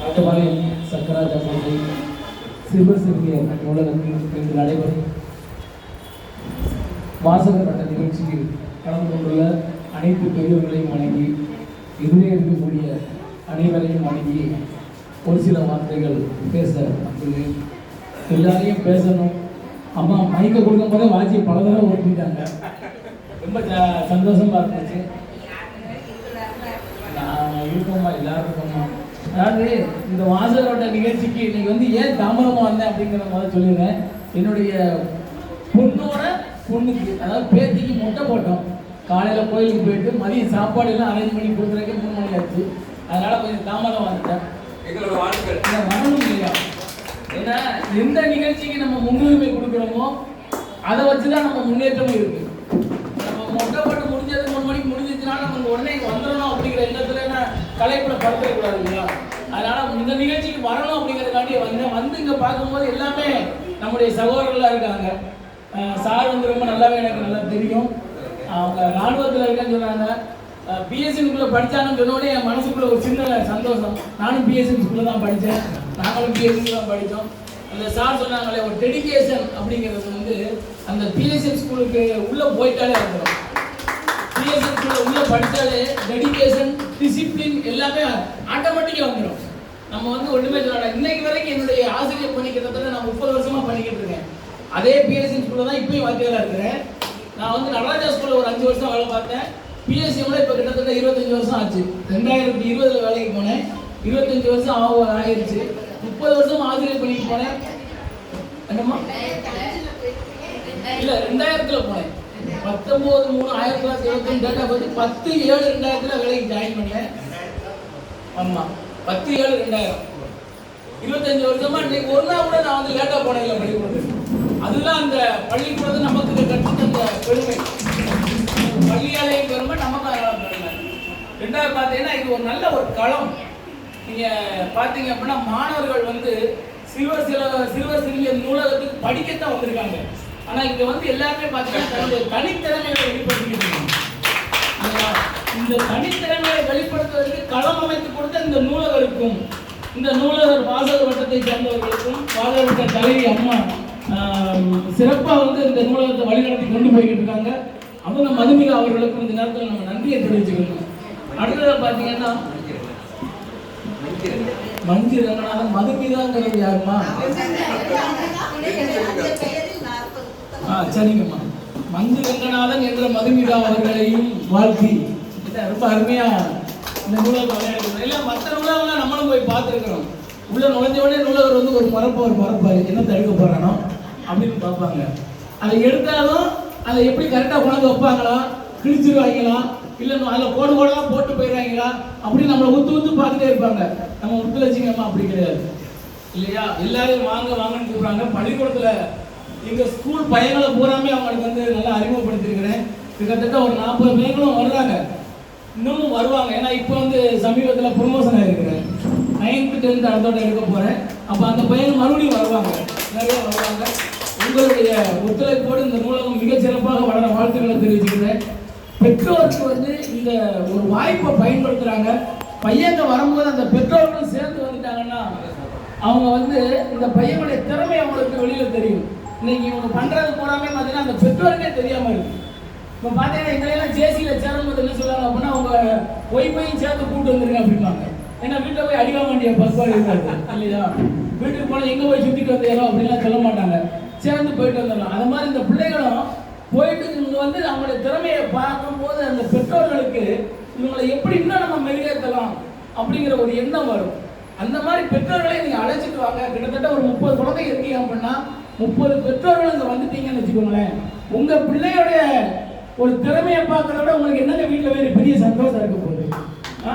ராஜபாளையம் சக்கராஜ சிறுவர் சிறுமியர் நூலகத்தில் இன்று நடைபெறும் வாசகர் மன்ற நிகழ்ச்சியில் கலந்து கொண்டுள்ள அனைத்து பெரியவர்களையும் வணங்கி எதிரே இருக்கக்கூடிய அனைவரையும் வணங்கி ஒரு சில வார்த்தைகள் பேச வந்துள்ளேன். எல்லாரையும் பேசணும். அம்மா மயக்க கொடுக்கும் போதே வாட்சியை பல தடவை ஓட்டிட்டாங்க. ரொம்ப சந்தோஷமாக சந்தோஷமா இருந்துச்சு. நான் இருக்கோமா எல்லாருக்கும் அதாவது இந்த வாசகரோட நிகழ்ச்சிக்கு இன்னைக்கு வந்து ஏன் தாமதமா வந்தேன் அப்படிங்கிற மாதிரி சொல்லிடுறேன். என்னுடைய பொண்ணோட பொண்ணுக்கு அதாவது பேத்திக்கு முட்டை போட்டோம். காலையில கோயிலுக்கு போயிட்டு மதியம் சாப்பாடு எல்லாம் அரேஞ்ச் பண்ணி கொடுக்குறதுக்கு மூணு மணி ஆச்சு. அதனால கொஞ்சம் தாமதம் வந்துட்டேன். எங்களோட இந்த வரணும் இல்லையா? ஏன்னா எந்த நிகழ்ச்சிக்கு நம்ம முன்னுரிமை கொடுக்குறோமோ அதை வச்சு தான் நம்ம முன்னேற்றமும் இருக்கு. நம்ம மொட்டை போட்டு முடிஞ்சது மூணு மணிக்கு முடிஞ்சிச்சுனா நம்ம உடனே வந்துடணும் அப்படிங்கிற எண்ணத்துல நான் கலைப்புல படுத்தக்கூடாது இல்லையா? அதனால இந்த நிகழ்ச்சிக்கு வரணும் அப்படிங்கிறதுக்காண்டி வந்தேன் வந்து இங்கே பார்க்கும்போது எல்லாமே நம்முடைய சகோதரர்களாக இருக்காங்க. சார் வந்து ரொம்ப நல்லாவே எனக்கு நல்லா தெரியும். அவங்க ராணுவத்தில் இருக்கேன்னு சொன்னாங்க. பிஎஸ்சி படித்தாங்கன்னு சொன்னோடனே என் மனசுக்குள்ள ஒரு சின்ன சந்தோஷம். நானும் பிஎஸ்சி ஸ்கூலில் தான் படித்தேன் நாங்களும் பிஎஸ்சி தான் படித்தோம் அந்த சார் சொன்னாங்களே ஒரு டெடிகேஷன் அப்படிங்கிறது வந்து அந்த பிஎஸ்சி ஸ்கூலுக்கு உள்ளே போயிட்டாலே வந்துடும் பிஎஸ்சி ஸ்கூலில் உள்ளே படித்தாலே டெடிகேஷன் டிசிப்ளின் எல்லாமே ஆட்டோமேட்டிக்காக வந்துடும் நம்ம வந்து ஒன்றுமே சொல்லலாம் இன்னைக்கு வரைக்கும் என்னுடைய ஆசிரியர் பணி கிட்டத்தட்ட நான் முப்பது வருஷமா பண்ணிக்கிட்டு இருக்கேன். அதே பிஎஸ்சி ஸ்கூலில் தான் இப்பயும் வாத்தியாராக இருக்கிறேன். நான் வந்து நடராஜா ஸ்கூலில் ஒரு அஞ்சு வருஷம் வேலை பார்த்தேன். பிஎஸ்சி கூட இப்போ கிட்டத்தட்ட இருபத்தஞ்சு வருஷம் ஆச்சு. ரெண்டாயிரத்தி இருபதுல வேலைக்கு போனேன். இருபத்தஞ்சு வருஷம் ஆக ஆயிருச்சு முப்பது வருஷம் ஆசிரியர் பணிக்கு போனேன். என்னம்மா? இல்ல ரெண்டாயிரத்துல போனேன். பத்தொன்பது மூணு ஆயிரத்தி தொள்ளாயிரத்தி இருபத்தஞ்சு டேட்டா பத்து ஏழு ரெண்டாயிரத்துல வேலைக்கு ஜாயின் பண்ணேன். ஆமா. பத்து ஏழு ரெண்டாயிரம். இருபத்தஞ்சு வருஷமா இன்னைக்கு ஒரு நாள் கூட நான் வந்து லேட்டா போனேன் இல்லை பள்ளிக்கூடத்துக்கு. அதுதான் அந்த பள்ளிக்கூடத்தை நமக்கு கற்றுத் அந்த பெருமை. பள்ளியாலே பெருமை நமக்கு அதெல்லாம் பெருமை. ரெண்டாவது பார்த்தீங்கன்னா இது ஒரு நல்ல ஒரு களம். நீங்க பார்த்தீங்க அப்படின்னா மாணவர்கள் வந்து சிறுவர் சில சிறுவர் சிறுமியர் நூலகத்துக்கு படிக்கத்தான் வந்திருக்காங்க. ஆனா இங்க வந்து எல்லாருமே பார்த்தீங்கன்னா தன்னுடைய தனித்திறமைகளை வெளிப்படுத்திக்கிட்டு இருக்காங்க. இந்த தனித்திறமையை வெளிப்படுத்துவதற்கு களம் அமைத்து கொடுத்த இந்த நூலகருக்கும் இந்த நூலகர் வாசகர் வட்டத்தை சேர்ந்தவர்களுக்கும் வாசகர் வட்ட தலைவி அம்மா சிறப்பாக வந்து இந்த நூலகத்தை வழிநடத்தி கொண்டு போய்கிட்டு இருக்காங்க. அவங்க மதுமிகா அவர்களுக்கும் இந்த நேரத்தில் நம்ம நன்றியை தெரிவிச்சுக்கணும். அடுத்தது பார்த்தீங்கன்னா மஞ்சு ரங்கநாதன். மதுமிகாங்கிறது யாருமா ஆ சரிங்கம்மா. மஞ்சு ரங்கநாதன் என்ற மதுமிகா அவர்களையும் வாழ்த்தி ரொம்ப அருமையா. இந்த நூலகம் விளையாடுறது இல்லை மற்ற நூலகம்லாம் நம்மளும் போய் பார்த்துருக்குறோம். உள்ள நுழைஞ்ச உடனே நூலகர் வந்து ஒரு மரப்பு ஒரு மரப்பாரு என்ன தடுக்க போறானோ அப்படின்னு பார்ப்பாங்க. அதை எடுத்தாலும் அதை எப்படி கரெக்டாக கொண்டாந்து வைப்பாங்களா? கிழிச்சிருவாங்களா? இல்லை அதில் கோடு கோடெல்லாம் போட்டு போயிடுறாங்களா? அப்படின்னு நம்மளை ஊத்து ஊத்து பார்த்துட்டே இருப்பாங்க. நம்ம முத்துலட்சுமியம்மா அப்படி கிடையாது. இல்லையா? எல்லாரையும் வாங்க வாங்கன்னு கூப்பிடுறாங்க. பள்ளிக்கூடத்துல எங்க ஸ்கூல் பையங்களை பூராமே அவங்களுக்கு வந்து நல்லா அறிமுகப்படுத்திருக்கிறேன் கிட்டத்தட்ட ஒரு நாற்பது பையங்களும் வர்றாங்க. இன்னமும் வருவாங்க. ஏன்னா இப்போ வந்து சமீபத்தில் ப்ரொமோஷன் ஆகிருக்கிறேன் நைன்த்து டென்த் அடுத்தோட எடுக்க போகிறேன் அப்போ அந்த பையன் மறுபடியும் வருவாங்க. நிறைய வருவாங்க. உங்களுடைய ஒத்துழைப்போடு இந்த நூலகம் மிகச் சிறப்பாக வளர வாழ்த்துக்களை தெரிவிச்சுக்கிறேன். பெற்றோருக்கு வந்து இந்த ஒரு வாய்ப்பை பயன்படுத்துகிறாங்க பையங்க வரும்போது அந்த பெற்றோர்களும் சேர்ந்து வந்துட்டாங்கன்னா அவங்க வந்து இந்த பையனுடைய திறமை அவங்களுக்கு வெளியில் தெரியும். இன்னைக்கு இவங்க பண்ணுறது பூராமே பார்த்தீங்கன்னா அந்த பெற்றோருக்கே தெரியாமல் இருக்குது இப்போ பார்த்தீங்கன்னா எங்களையெல்லாம் ஜேசியில் சேரும்போது என்ன சொல்லுவாங்க அப்படின்னா அவங்க ஒய்ஃபையும் போய் சேர்த்து கூட்டு வந்துருங்க அப்படிம்பாங்க. ஏன்னா வீட்டில் போய் அடிக்க வேண்டிய பக்குவம் இருக்காது இல்லையா? வீட்டுக்கு போனால் எங்கே போய் சுற்றிட்டு வந்தேரோ அப்படிலாம் சொல்ல மாட்டாங்க. சேர்ந்து போயிட்டு வந்துடலாம். அது மாதிரி இந்த பிள்ளைகளும் போயிட்டு இவங்க வந்து அவங்களுடைய திறமையை பார்க்கும்போது அந்த பெற்றோர்களுக்கு இவங்களை எப்படி இன்னும் நம்ம மெருகேற்றலாம் அப்படிங்கிற ஒரு எண்ணம் வரும். அந்த மாதிரி பெற்றோர்களை நீங்கள் அழைச்சிட்டு வாங்க கிட்டத்தட்ட ஒரு முப்பது குழந்தை இருக்கீங்க அப்படின்னா முப்பது பெற்றோர்கள் இங்க வந்துட்டீங்கன்னு வச்சுக்கோங்களேன். உங்கள் பிள்ளையோடைய ஒரு திறமையை பார்க்கறத விட உங்களுக்கு என்னங்க வீட்டில் வேறு பெரிய சந்தோஷம் இருக்க போகுது? ஆ?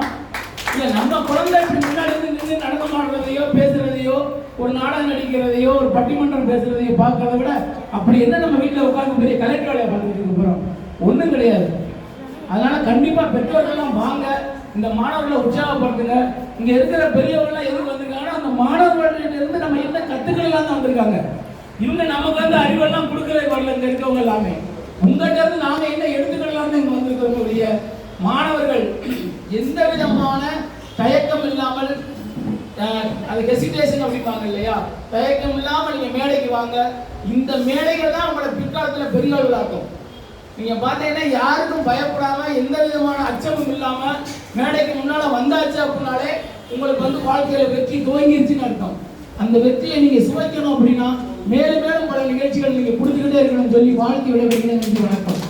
நம்ம குழந்தை முன்னாடி இருந்து நின்று நடனம் ஆடுறதையோ பேசுறதையோ ஒரு நாடகம் நடிக்கிறதையோ ஒரு பட்டிமன்றம் பேசுறதையோ பார்க்கறத விட அப்படி என்ன நம்ம வீட்டில் உட்காந்து பெரிய கலெக்டர் வேலையை பார்த்துட்டு போகிறோம் ஒன்றும் கிடையாது. அதனால கண்டிப்பாக பெற்றோர்கள்லாம் வாங்க. இந்த மாணவர்களை உற்சாகப்படுத்துங்க. இங்கே இருக்கிற பெரியவர்கள்லாம் எதுக்கு வந்திருக்காங்கன்னா அந்த மாணவர்களிடம் இருந்து நம்ம என்ன கத்துக்கலாம் தான் வந்திருக்காங்க. இவங்க நமக்கு வந்து அறிவெல்லாம் கொடுக்கறே வரல இங்கே இருக்கவங்க எல்லாமே. உங்கள்கிட்ட இருந்து நாங்க என்ன எடுத்துக்கலாம்னு இங்க வந்திருக்கிறோம் மாணவர்கள் எந்த விதமான தயக்கம் இல்லாமல் அது ஹெசிடேஷன் அப்படிம்பாங்க இல்லையா? தயக்கம் இல்லாமல் நீங்க மேடைக்கு வாங்க. இந்த மேடைகள் தான் உங்களை பிற்காலத்தில் பெரிய ஆளுகளாக்கும். நீங்க பார்த்தீங்கன்னா யாருக்கும் பயப்படாம எந்த விதமான அச்சமும் இல்லாம மேடைக்கு முன்னால வந்தாச்சு அப்படின்னாலே உங்களுக்கு வந்து வாழ்க்கையில வெற்றி துவங்கிருச்சுன்னு அர்த்தம். அந்த வெற்றியை நீங்க சுவைக்கணும் அப்படின்னா மேலும் மேலும் பல நிகழ்ச்சிகள் நீங்கள் கொடுத்துக்கிட்டே இருக்கணும்னு சொல்லி வாழ்த்து விடைபெறுகிறேன் நன்றி வணக்கம்.